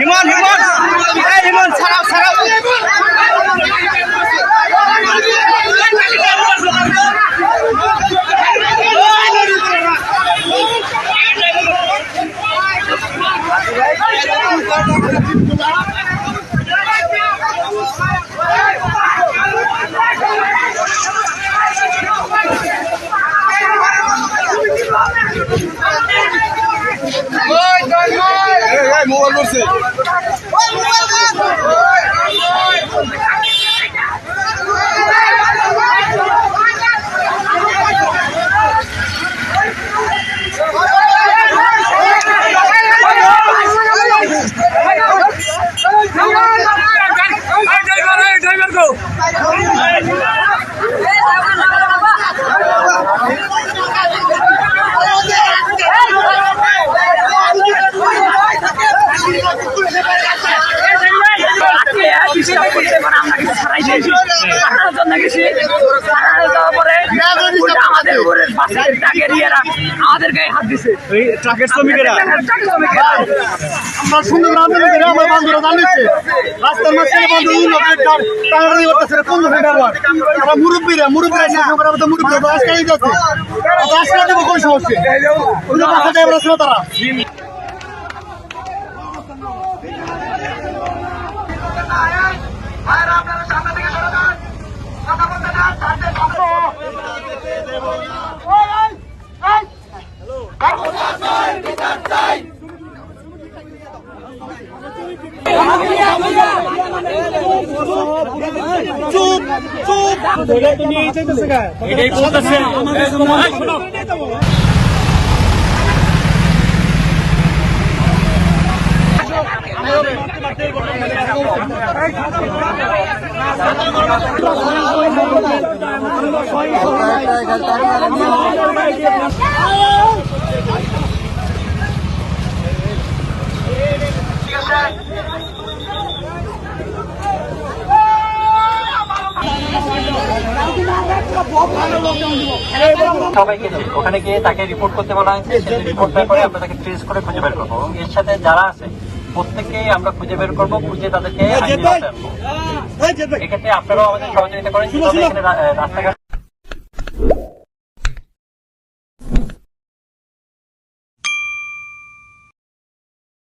হিমন হিমন এই হিমন ছাড়াও ছাড়াও মোবাইল করছে আমাদের গায়ে হাত দিছে। এই ট্রাকের শ্রমিকেরা? আমরা সুন্দর আন্দোলন করে আমার বান্ধবরা জানিয়েছে রাস্তার মাঝখানে বন্ধ হইল টাঙ্গারি করতেছে কোন আমরা মুরব্বীরা মুরব্বীরা মুরব্বীরা। তো আজকালই যাচ্ছে। তো আজকাল কোন সমস্যা? বাসা ড্রাইভার তারা? চুপ চুপ। তুমি এই চাইতেছে গায়ে এটাই বলতেছে আমাদের সবাইকে ওখানে গিয়ে তাকে রিপোর্ট করতে বলা হয়েছে। সেই রিপোর্টটা করে আমরা তাকে ট্রেস করে খুঁজে বের করব। এর সাথে যারা আছে প্রত্যেককেই আমরা খুঁজে বের করব খুঁজে তাদেরকে আওতায় আনব। এক্ষেত্রে আপনারাও আমাদের সহযোগিতা করেন রাস্তাঘাট